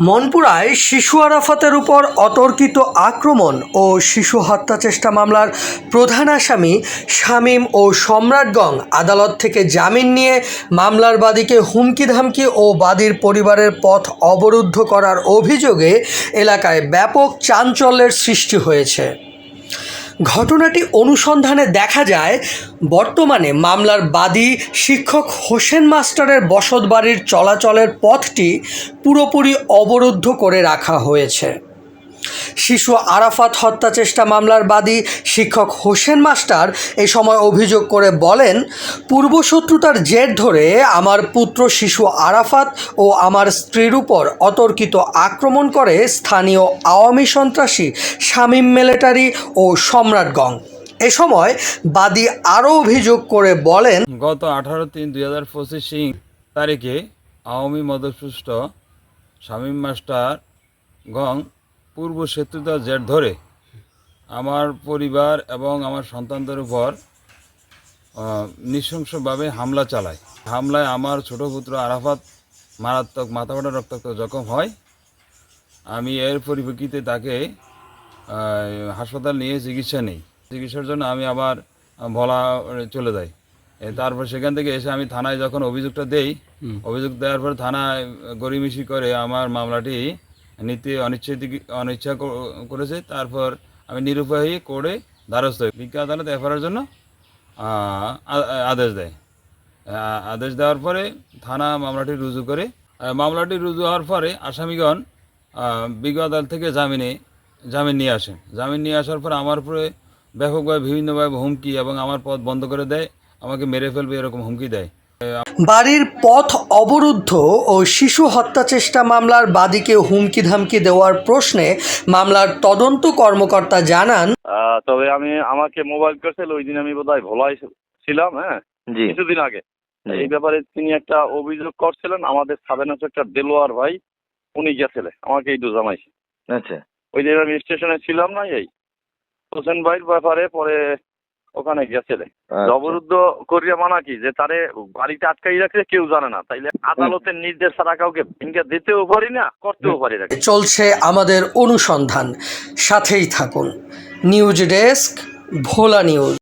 মনপুরায় শিশু আরাফাতের উপর অতর্কিত আক্রমণ ও শিশু হত্যা চেষ্টা মামলার প্রধান আসামি শামীম ও সম্রাটগং আদালত থেকে জামিন নিয়ে মামলার বাদীকে হুমকি ধামকি ও বাদীর পরিবারের পথ অবরুদ্ধ করার অভিযোগে এলাকায় ব্যাপক চাঞ্চল্যের সৃষ্টি হয়েছে। ঘটনাটি অনুসন্ধানে দেখা যায়, বর্তমানে মামলার বাদী শিক্ষক হোসেন মাস্টারের বসতবাড়ির চলাচলের পথটি পুরোপুরি অবরুদ্ধ করে রাখা হয়েছে। শিশু আরাফাত হত্যা চেষ্টা মামলার বাদী শিক্ষক হোসেন মাস্টার এ সময় অভিযোগ করে বলেন, পূর্বশত্রুতার জের ধরে আমার পুত্র শিশু আরাফাত ও আমার স্ত্রীর উপর অতর্কিত আক্রমণ করে স্থানীয় আওয়ামী সন্ত্রাসী শামীম মিলিটারি ও সম্রাটগং এ সময় বাদী আরও অভিযোগ করে বলেন, গত আঠারো তিন দুই হাজার পঁচিশ তারিখে আওয়ামী মদপুষ্ট শামীম মাস্টার গং পূর্ব শত্রুতার জের ধরে আমার পরিবার এবং আমার সন্তানদের উপর নৃশংসভাবে হামলা চালায়। হামলায় আমার ছোট পুত্র আরাফাত মারাত্মক মাথা ফাটা রক্তাক্ত জখম হয়। আমি এর পরিপ্রেক্ষিতে তাকে হাসপাতাল নিয়ে চিকিৎসা নেই। চিকিৎসার জন্য আমি আবার ভোলা চলে যাই। তারপর সেখান থেকে এসে আমি থানায় যখন অভিযোগটা দেই অভিযোগ দেওয়ার পর থানায় গড়িমিশি করে আমার মামলাটি নিতে অনিচ্ছা অনিচ্ছা করেছে। তারপর আমি নিরুপায়ী করে দ্বারস্থ হই। বিজ্ঞা আদালত এফআইআর জন্য আদেশ দেয়। আদেশ দেওয়ার পরে থানা মামলাটি রুজু করে। মামলাটি রুজু হওয়ার পরে আসামিগণ বিজ্ঞ আদালত থেকে জামিনে, জামিন নিয়ে আসেন। জামিন নিয়ে আসার পর আমার উপরে ব্যাপকভাবে, বিভিন্নভাবে হুমকি এবং আমার পথ বন্ধ করে দেয়। আমাকে মেরে ফেলবে এরকম হুমকি দেয়। বাড়ির পথ অবরুদ্ধ ও শিশু হত্যা চেষ্টা মামলার বাদীকে হুমকি ধামকি দেওয়ার প্রশ্নে মামলার তদন্ত কর্মকর্তা জানান আহ, তবে আমি আমাকে মোবাইল করছিল ওই দিন আমি বোধহয় ভোলাই ছিলাম হ্যাঁ? জি। কিছুদিন আগে। এই ব্যাপারে তিনি একটা অভিযোগ করছিলেন আমাদের সাবেন একটা দেলোয়ার ভাই উনি গেছিলেন আমাকে এই জানাইছে আচ্ছা। ওই দিন আমি স্টেশনে ছিলাম না এই। হোসেন ভাইয়ের ব্যাপারে পরে ওখানে আচ্ছা। অবরুদ্ধ করিয়া মানা কি? যে তারে বাড়িতে আটকাই রাখে কেউ জানে না। তাইলে আদালতের নির্দেশ ছাড়া কাউকে ভেঙে দিতেও পারি না করতেও পারি না। চলছে আমাদের অনুসন্ধান। সাথেই থাকুন। News desk Bhola news.